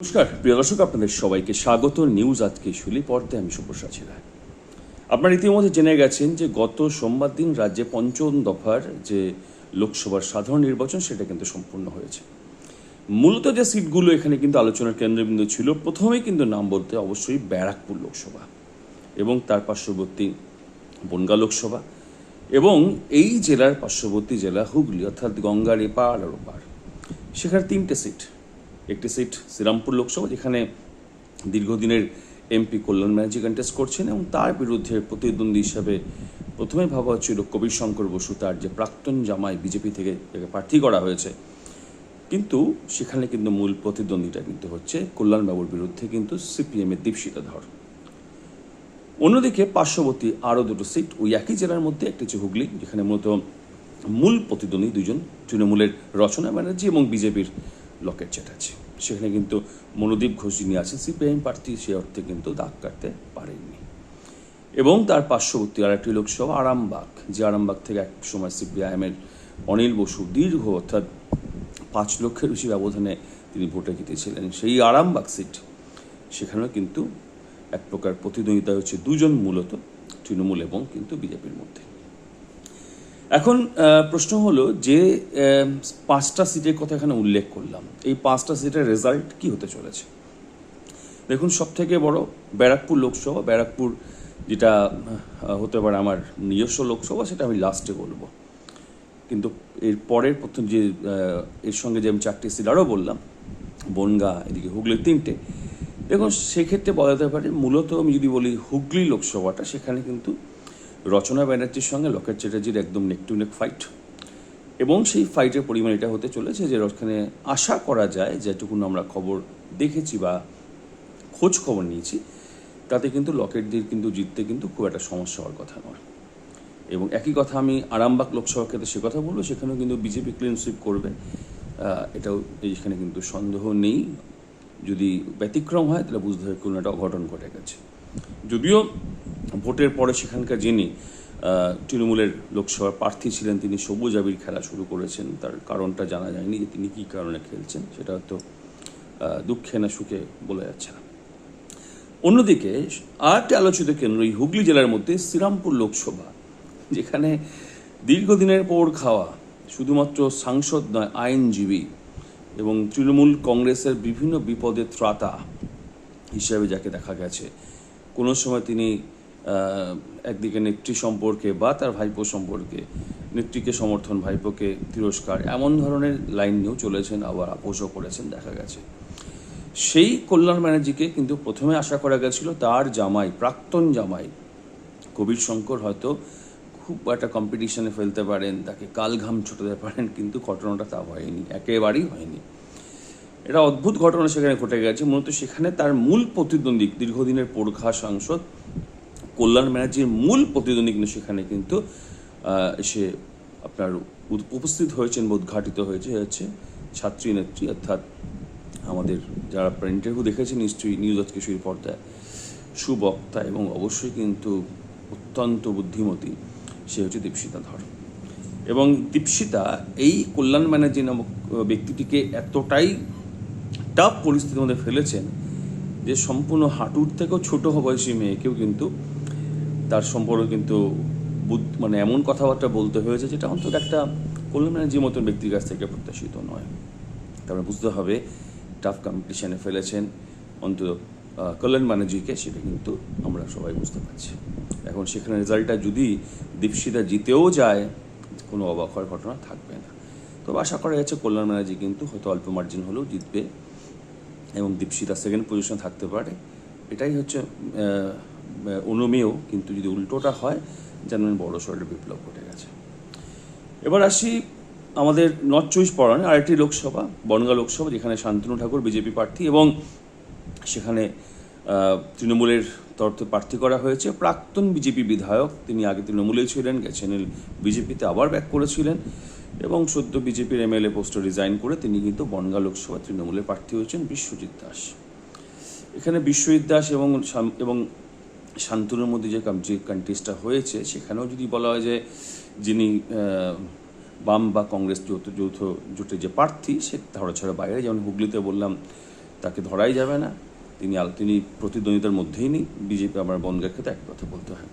নমস্কার, প্রিয় দর্শক, আপনাদের সবাইকে স্বাগত। নিউজ আজকে শুলি পর্দে আমি সুপ্রসাদ রায়। আপনারা ইতিমধ্যে জেনে গেছেন যে গত সোমবার দিন রাজ্যে পঞ্চম দফার যে লোকসভার সাধারণ নির্বাচন, সেটা কিন্তু সম্পূর্ণ হয়েছে। মূলত যে সিটগুলো এখানে কিন্তু আলোচনার কেন্দ্রবিন্দু ছিল, প্রথমেই কিন্তু নাম বলতে অবশ্যই ব্যারাকপুর লোকসভা এবং তার পার্শ্ববর্তী বনগা লোকসভা এবং এই জেলার পার্শ্ববর্তী জেলা হুগলি, অর্থাৎ গঙ্গার এপার আর ওপার। সেখানে তিনটে সিট। একটি সিট শ্রীরামপুর লোকসভা, যেখানে দীর্ঘদিনের এমপি কল্যাণ ব্যানার্জি কন্টেস্ট করছেন এবং তার বিরুদ্ধে প্রতিদ্বন্দ্বী হিসাবে প্রথমে ভাবা হচ্ছিল কবির শঙ্কর বসু, তার যে প্রাক্তন জামাই বিজেপি থেকে তাকে প্রার্থী করা হয়েছে। কিন্তু সেখানে কিন্তু মূল প্রতিদ্বন্দ্বীটা কিন্তু হচ্ছে কল্যাণবাবুর বিরুদ্ধে কিন্তু সিপিএমের দীপশিতা ধর। অন্যদিকে পার্শ্ববর্তী আরও দুটো সিট ওই একই জেলার মধ্যে, একটি হচ্ছে হুগলি, যেখানে মূলত মূল প্রতিদ্বন্দ্বী দুজন, তৃণমূলের রচনা ব্যানার্জি এবং বিজেপির লকেট চ্যাটার্জি সেখানে কিন্তু মনোদীপ ঘোষ যিনি আছেন, সিপিআইএম প্রার্থী, সে অর্থে কিন্তু দাগ কাটতে পারেননি এবং তার পার্শ্ববর্তী আর একটি লোকসভা, আরামবাগ, যে আরামবাগ থেকে এক সময় সিপিআইএমের অনিল বসু দীর্ঘ, অর্থাৎ পাঁচ লক্ষের বেশি ব্যবধানে তিনি ভোটে জিতেছিলেন। সেই আরামবাগ সিট, সেখানেও কিন্তু এক প্রকার প্রতিদ্বন্দ্বিতা হচ্ছে দুজন মূলত, তৃণমূল এবং কিন্তু বিজেপির মধ্যে। এখন প্রশ্ন হলো যে পাঁচটা সিটের কথা এখানে উল্লেখ করলাম। এই পাঁচটা সিটের রেজাল্ট কি হতে চলেছে? দেখুন সব থেকে বড় ব্যারাকপুর লোকসভা, ব্যারাকপুর যেটা হতে পারে আমার নিজস্ব লোকসভা, সেটা আমি লাস্টে বলব। কিন্তু এর পরের প্রথম যে এর সঙ্গে যে আমি চারটি সিট আরও বললাম, বনগা, এদিকে হুগলির তিনটে। দেখুন, সেক্ষেত্রে বলা যেতে পারে, মূলত আমি যদি বলি হুগলি লোকসভাটা, সেখানে কিন্তু রচনা ব্যানার্জির সঙ্গে লকেট চ্যাটার্জির একদম নেক টু নেক ফাইট এবং সেই ফাইটের পরিমাণ এটা হতে চলেছে যে ওখানে আশা করা যায়, যেটুকুন আমরা খবর দেখেছি বা খোঁজ খবর নিয়েছি, তাতে কিন্তু লকেটদের কিন্তু জিততে কিন্তু খুব একটা সমস্যা হওয়ার কথা নয়। এবং একই কথা আমি আরামবাগ লোকসভা ক্ষেত্রে সে কথা বলব, সেখানেও কিন্তু বিজেপি ক্লিন সুইপ করবে। এটাও এইখানে কিন্তু সন্দেহ নেই। যদি ব্যতিক্রম হয়, তাহলে বুঝতে হবে কোনো একটা অঘটন ঘটে গেছে। যদিও ভোটের পরে সেখানকার যিনি তৃণমূলের লোকসভার প্রার্থী ছিলেন, তিনি সবুজ আবির খেলা শুরু করেছেন। তার কারণটা জানা যায়নি যে তিনি কী কারণে খেলছেন। সেটা হয়তো দুঃখে না সুখে বলা যাচ্ছে না। অন্যদিকে, আরেকটি আলোচিত কেন্দ্র, এই হুগলি জেলার মধ্যে শ্রীরামপুর লোকসভা, যেখানে দীর্ঘদিনের পর খাওয়া শুধুমাত্র সাংসদ নয়, আইনজীবী এবং তৃণমূল কংগ্রেসের বিভিন্ন বিপদে ত্রাতা হিসাবে যাকে দেখা গেছে। কোনো সময় তিনি একদিকে নেত্রী সম্পর্কে বা তার ভাইপো সম্পর্কে, নেত্রীকে সমর্থন, ভাইপোকে তিরস্কার, এমন ধরনের লাইন নিয়েও চলেছেন, আবার আপোষও করেছেন, দেখা গেছে। সেই কল্যাণ ব্যানার্জিকে কিন্তু প্রথমে আশা করা গেছিল তার জামাই, প্রাক্তন জামাই, কবির শঙ্কর হয়তো খুব একটা কম্পিটিশনে ফেলতে পারেন, তাকে কালঘাম ছুটাতে পারেন, কিন্তু ঘটনাটা তা হয়নি, একেবারেই হয়নি। এটা অদ্ভুত ঘটনা সেখানে ঘটে গেছে, মূলত সেখানে তার মূল প্রতিদ্বন্দ্বী, দীর্ঘদিনের পোরখা সাংসদ কল্যাণ ব্যানার্জির মূল প্রতিদ্বন্দ্বী কিন্তু সেখানে কিন্তু এসে আপনার উপস্থিত হয়েছেন বা উদ্ঘাটিত হয়েছে হচ্ছে ছাত্রী নেত্রী, অর্থাৎ আমাদের যারা আপনার ইন্টারভিউ দেখেছেন নিশ্চয়ই নিউজ আজকে শুরু পর্দায়। সুবক্তা এবং অবশ্যই কিন্তু অত্যন্ত বুদ্ধিমতী, সে হচ্ছে দীপশিতা ধর। এবং দীপশিতা এই কল্যাণ ব্যানার্জি নামক ব্যক্তিটিকে এতটাই টাফ পরিস্থিতির মধ্যে ফেলেছেন যে সম্পূর্ণ হাঁটুর থেকেও ছোটো বয়সী মেয়েকেও কিন্তু তার সম্পর্কে কিন্তু মানে এমন কথাবার্তা বলতে হয়েছে যেটা অন্তত একটা কল্যাণ ব্যানার্জির মতন ব্যক্তির কাছ থেকে প্রত্যাশিত নয়। তারপরে বুঝতে হবে টাফ কম্পিটিশনে ফেলেছেন, অন্তত কল্যাণ ব্যানার্জিকে সেটা কিন্তু আমরা সবাই বুঝতে পারছি। এখন সেখানে রেজাল্টটা যদি দীপশিতা জিতেও যায়, কোনো অবাক হওয়ার ঘটনা থাকবে না। তবে আশা করা যাচ্ছে কল্যাণ ব্যানার্জি কিন্তু হয়তো অল্প মার্জিন হলেও জিতবে এবং দীপশিতা সেকেন্ড পজিশনে থাকতে পারে। এটাই হচ্ছে অনুমেয়, কিন্তু যদি উল্টোটা হয় জানবেন বড় সড়ের বিপ্লব ঘটে গেছে। এবার আসি আমাদের নর্থ চব্বিশ পরগনায় আরেকটি লোকসভা, বনগা লোকসভা, যেখানে শান্তনু ঠাকুর, বিজেপি প্রার্থী এবং সেখানে তৃণমূলের তরফে প্রার্থী করা হয়েছে। প্রাক্তন বিজেপি বিধায়ক, তিনি আগে তৃণমূলেই ছিলেন, গেছেন, বিজেপিতে আবার ব্যাক করেছিলেন এবং সদ্য বিজেপির এমএলএ পোস্টে রিজাইন করে তিনি কিন্তু বনগা লোকসভা তৃণমূলের প্রার্থী হয়েছেন বিশ্বজিৎ দাস। এখানে বিশ্বজিৎ দাস এবং এবং শান্তনুর মধ্যে যে যে কন্টেস্টটা হয়েছে, সেখানেও যদি বলা হয় যে যিনি বাম বা কংগ্রেস যৌথ যৌথ জোটের যে প্রার্থী, সে ধারা ছাড়া বাইরে, যেমন হুগলিতে বললাম, তাকে ধরাই যাবে না। তিনি আল- তিনি প্রতিদ্বন্দ্বিতার মধ্যেই নেই। বিজেপি আমার বনগের ক্ষেত্রে এক কথা বলতে হয়।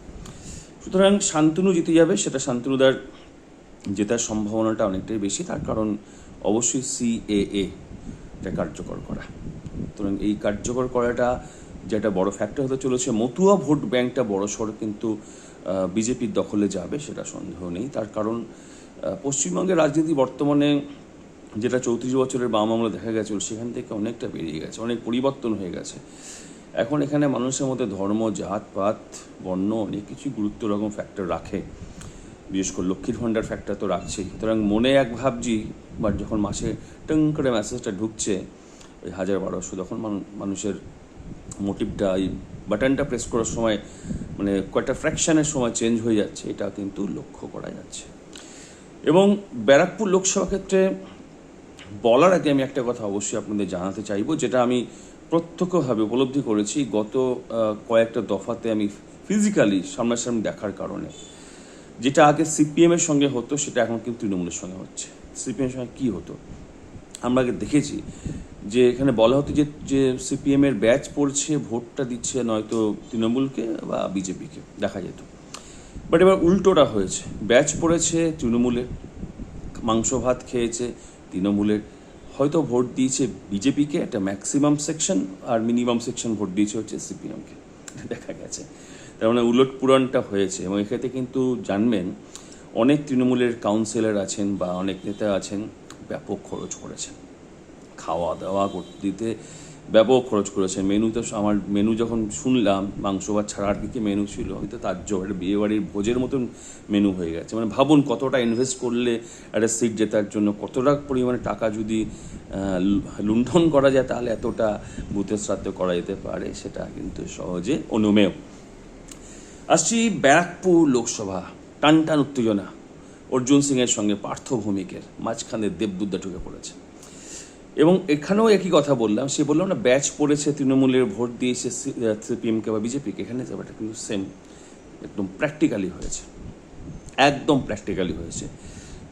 সুতরাং শান্তনু জিতে যাবে, সেটা শান্তনুদার জেতার সম্ভাবনাটা অনেকটাই বেশি। তার কারণ অবশ্যই সিএএ এটা কার্যকর করা। সুতরাং এই কার্যকর করাটা যেটা বড় ফ্যাক্টর হতে চলেছে। মতুয়া ভোট ব্যাংকটা বড় সড় কিন্তু বিজেপির দখলে যাবে, সেটা সন্দেহ নেই। তার কারণ পশ্চিমবঙ্গের রাজনীতি বর্তমানে যেটা চৌত্রিশ বছরের বাম আমলে দেখা গেছিল, সেখান থেকে অনেকটা বেরিয়ে গেছে, অনেক পরিবর্তন হয়ে গেছে। এখন এখানে মানুষের মধ্যে ধর্ম জাত পাত বর্ণ অনেক কিছুই গুরুত্ব রকম ফ্যাক্টর রাখে। বিশেষ করে লক্ষ্মীর ভাণ্ডার ফ্যাক্টর তো রাখছেই। সুতরাং মনে এক ভাবছি বা যখন মাসে টং করে মেসেজটা ঢুকছে, ওই হাজার বারোশো, তখন মানুষের মোটিভটা এই বাটনটা প্রেস করার সময় মানে কয়েকটা ফ্র্যাকশনের সময় চেঞ্জ হয়ে যাচ্ছে, এটা কিন্তু লক্ষ্য করা যাচ্ছে। এবং ব্যারাকপুর লোকসভা ক্ষেত্রে বলার আগে আমি একটা কথা অবশ্যই আপনাদের জানাতে চাইব, যেটা আমি প্রত্যক্ষভাবে উপলব্ধি করেছি গত কয়েকটা দফাতে আমি ফিজিক্যালি সামনাসামনি দেখার কারণে। যেটা আগে সিপিএমের সঙ্গে হতো, সেটা এখন কিন্তু তৃণমূলের সঙ্গে হচ্ছে। সিপিএমের সঙ্গে কী হতো? আমরা আগে দেখেছি যে এখানে বলা হতো যে যে সিপিএম এর ব্যাচ পড়ছে, ভোটটা দিচ্ছে নয়তো তৃণমূলকে বা বিজেপিকে, দেখা যেত। বাট এবার উল্টোটা হয়েছে। ব্যাচ পড়েছে, তৃণমূলের মাংস ভাত খেয়েছে, তৃণমূলের হয়তো ভোট দিয়েছে বিজেপিকে, একটা ম্যাক্সিমাম সেকশন আর মিনিমাম সেকশন ভোট দিয়েছে হচ্ছে সিপিএমকে, দেখা গেছে। তার মানে উলট পুরাণটা হয়েছে এবং এক্ষেত্রে কিন্তু জানবেন, অনেক তৃণমূলের কাউন্সিলর আছেন বা অনেক নেতা আছেন, ব্যাপক খরচ করেছেন। খাওয়া দাওয়া করতে দিতে ব্যাপক খরচ করেছে। মেনু তো আমার মেনু যখন শুনলাম, মাংস ভাত ছাড়ার দিকে মেনু ছিল, হয়তো তার জন্য বিয়ে বাড়ির ভোজের মতন মেনু হয়ে গেছে। মানে ভাবুন কতটা ইনভেস্ট করলে একটা সিট জেতার জন্য কতটা পরিমাণে টাকা যদি লুণ্ঠন করা যায়, তাহলে এতটা বুথের শ্রাদ্ধ করা যেতে পারে, সেটা কিন্তু সহজে অনুমেয়। আসছি ব্যারাকপুর লোকসভা। টান টান উত্তেজনা। অর্জুন সিংয়ের সঙ্গে পার্থ ভৌমিকের মাঝখানে দেবদুদ্দা ঢুকে পড়েছে। এবং এখানেও একই কথা বললাম, সে বললাম না, ব্যাচ পড়েছে, তৃণমূলের ভোট দিয়েছে সিপিএমকে বা বিজেপিকে এখানে ব্যাপারটা কিন্তু সেম একদম প্র্যাকটিক্যালি হয়েছে, একদম প্র্যাকটিক্যালি হয়েছে।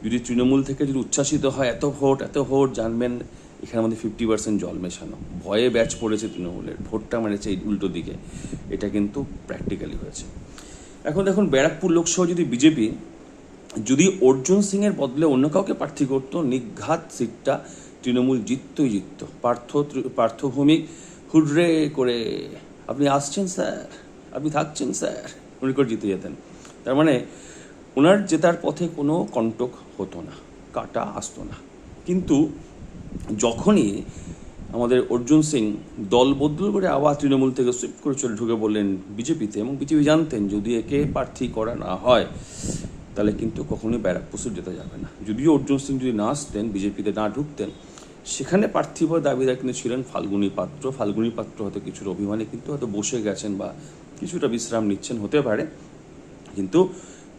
যদি তৃণমূল থেকে যদি উচ্ছ্বাসিত হয়, এত ভোট এত ভোট, জানবেন এখানে আমাদের ফিফটি পার্সেন্ট জল মেশানো। ভয়ে ব্যাচ পড়েছে তৃণমূলের, ভোটটা মেরেছে এই উল্টো দিকে, এটা কিন্তু প্র্যাকটিক্যালি হয়েছে। এখন দেখুন, ব্যারাকপুর লোকসভা যদি বিজেপি, যদি অর্জুন সিংয়ের বদলে অন্য কাউকে প্রার্থী করতো, নিঘাত সিটটা তৃণমূল জিততই জিতত। পার্থ পার্থভূমিক হুড্রে করে, আপনি আসছেন, স্যার? আপনি থাকছেন, স্যার? উনি করে জিতে যেতেন। তার মানে ওনার জেতার পথে কোনো কণ্টক হতো না, কাটা আসতো না। কিন্তু যখনই আমাদের অর্জুন সিং দল বদল করে আবার তৃণমূল থেকে সুইপ করে চলে ঢুকে বললেন বিজেপিতে এবং বিজেপি জানতেন, যদি একে প্রার্থী করা না হয়, তাহলে কিন্তু কখনোই ব্যারাকপুর যেতে যাবে না। যদিও অর্জুন সিং যদি না আসতেন, বিজেপিতে না ঢুকতেন সেখানে প্রার্থী পদ দাবিদার কিন্তু ছিলেন ফাল্গুনী পাত্র। ফাল্গুনী পাত্র হয়তো কিছুর অভিমানে কিন্তু হয়তো বসে গেছেন বা কিছুটা বিশ্রাম নিচ্ছেন, হতে পারে। কিন্তু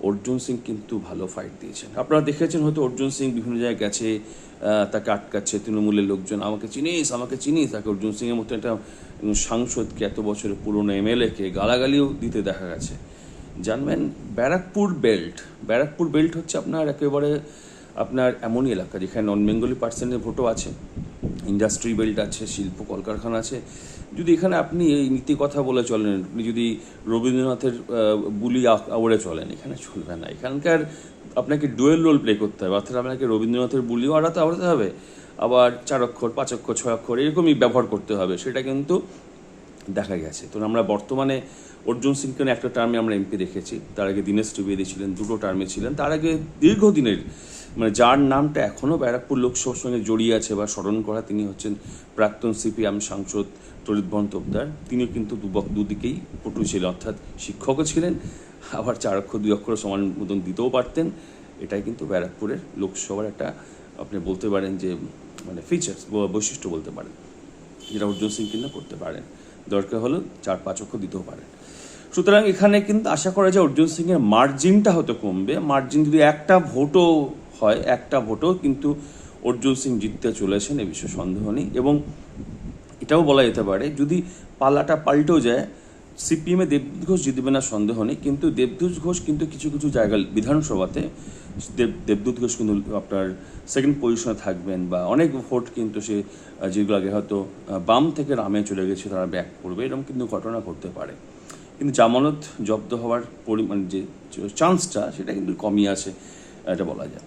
অর্জুন সিং কিন্তু ভালো ফাইট দিয়েছেন। আপনারা দেখেছেন হয়তো অর্জুন সিং বিভিন্ন জায়গায় গেছে তাকে আটকাচ্ছে, তৃণমূলের লোকজন, আমাকে চিনিস আমাকে চিনিস। তাকে অর্জুন সিংয়ের মতো একটা সাংসদকে এত বছরের পুরনো এমএলএকে গালাগালিও দিতে দেখা গেছে। জানবেন ব্যারাকপুর বেল্ট ব্যারাকপুর বেল্ট হচ্ছে আপনার একেবারে আপনার এমনই এলাকা যেখানে নন বেঙ্গলি পার্সেন্টের ভোটও আছে ইন্ডাস্ট্রি বেল্ট আছে, শিল্প কলকারখানা আছে। যদি এখানে আপনি এই নীতি কথা বলে চলেন, আপনি যদি রবীন্দ্রনাথের বুলি আওড়ে চলেন, এখানে চলবে না। এখানকার আপনাকে ডুয়েল রোল প্লে করতে হবে, অর্থাৎ আপনাকে রবীন্দ্রনাথের বুলিও আড়াতে আওড়াতে হবে। আবার চার অক্ষর, পাঁচ অক্ষর, ছয় অক্ষর, এরকমই ব্যবহার করতে হবে, সেটা কিন্তু দেখা গেছে। তো আমরা বর্তমানে অর্জুন সিংকে একটা টার্মে আমরা এমপি দেখেছি। তার আগে দীনেশ ত্রিবেদী ছিলেন, দুটো টার্মে ছিলেন। তার আগে দীর্ঘদিনের মানে যার নামটা এখনও ব্যারাকপুর লোকসভার সঙ্গে জড়িয়ে আছে বা স্মরণ করা, তিনি হচ্ছেন প্রাক্তন সিপিএম সাংসদ তরিত বন্দ্যোপাধ্যায়। তিনি কিন্তু দুবক দুদিকেই পটু ছিলেন অর্থাৎ শিক্ষকও ছিলেন, আবার চার অক্ষর দুই অক্ষর সমান মতন দিতেও পারতেন। এটাই কিন্তু ব্যারাকপুরের লোকসভার একটা, আপনি বলতে পারেন যে মানে ফিচার্স বৈশিষ্ট্য বলতে পারেন। যেটা অর্জুন সিং কিন্তু করতে পারেন। দরকার হলো চার, পাঁচ অক্ষর দিতেও পারেন। সুতরাং এখানে কিন্তু আশা করা যায় অর্জুন সিংয়ের মার্জিনটা হয়তো কমবে। মার্জিন যদি একটা ভোটও হয় একটা ভোটও, কিন্তু অর্জুন সিং জিততে চলেছেন এ বিষয়ে সন্দেহ নেই। এবং এটাও বলা যেতে পারে, যদি পাল্লাটা পাল্টেও যায়, সিপিএমে দেবদূত ঘোষ জিতবে না সন্দেহ নেই, কিন্তু দেবদূত ঘোষ কিন্তু কিছু কিছু জায়গা বিধানসভাতে দেব, দেবদূত ঘোষ কিন্তু আপনার সেকেন্ড পজিশনে থাকবেন বা অনেক ভোট কিন্তু সে, যেগুলো আগে হয়তো, বাম থেকে রামে চলে গেছে, তারা ব্যাক করবে, এরকম কিন্তু ঘটনা ঘটতে পারে। কিন্তু জামানত জব্দ হওয়ার পরিমাণ যে চান্সটা সেটা কিন্তু কমই আছে, এটা বলা যায়।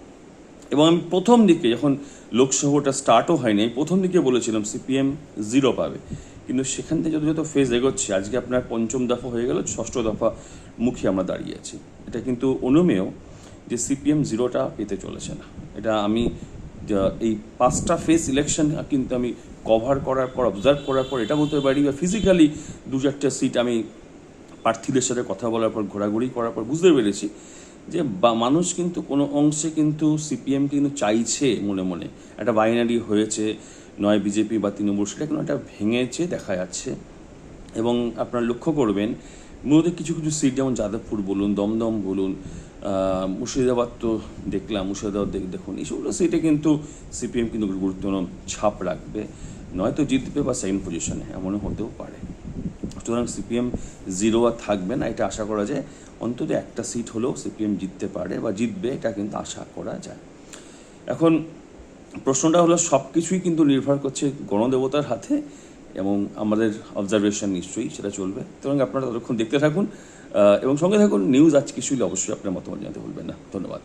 এবং আমি প্রথম দিকে যখন লোকসভাটা স্টার্টও হয়নি, আমি প্রথম দিকে বলেছিলাম সিপিএম জিরো পাবে। কিন্তু সেখান থেকে যত যত ফেজ এগোচ্ছে, আজকে আপনার পঞ্চম দফা হয়ে গেল, ষষ্ঠ দফা মুখে আমরা দাঁড়িয়ে আছি। এটা কিন্তু অনুমেয় যে সিপিএম জিরোটা পেতে চলেছে না। এটা আমি এই পাঁচটা ফেস ইলেকশন কিন্তু আমি কভার করার পর অবজার্ভ করার পর, এটা বলতে পারি বা ফিজিক্যালি দু চারটে সিট আমি প্রার্থীদের সাথে কথা বলার পর, ঘোরাঘুরি করার পর বুঝতে পেরেছি যে মানুষ কিন্তু কোনো অংশে কিন্তু সিপিএম কিন্তু চাইছে মনে মনে। একটা বাইনারি হয়েছে, নয় বিজেপি বা তৃণমূল, সেটা কিন্তু একটা ভেঙেছে দেখা যাচ্ছে। এবং আপনারা লক্ষ্য করবেন, মূলত কিছু কিছু সিট, যেমন যাদবপুর বলুন, দমদম বলুন মুর্শিদাবাদ তো দেখলাম, মুর্শিদাবাদ দেখ- দেখুন, এইসবগুলো সিটে কিন্তু সিপিএম কিন্তু গুরুত্বপূর্ণ ছাপ রাখবে। নয়তো জিতবে বা সেকেন্ড পজিশনে এমনও হতেও পারে। সুতরাং সিপিএম জিরো আর থাকবে না, এটা আশা করা যায়। অন্তত একটা সিট হলেও সিপিএম জিততে পারে বা জিতবে, এটা কিন্তু আশা করা যায়। এখন প্রশ্নটা হলো সব কিছুই কিন্তু নির্ভর করছে গণদেবতার হাতে এবং আমাদের অবজারভেশন নিশ্চয়ই সেটা চলবে। সুতরাং আপনারা ততক্ষণ দেখতে থাকুন এবং সঙ্গে থাকুন নিউজ আজ কিছুই অবশ্যই আপনার মতামত জানাতে ভুলবেন না। ধন্যবাদ।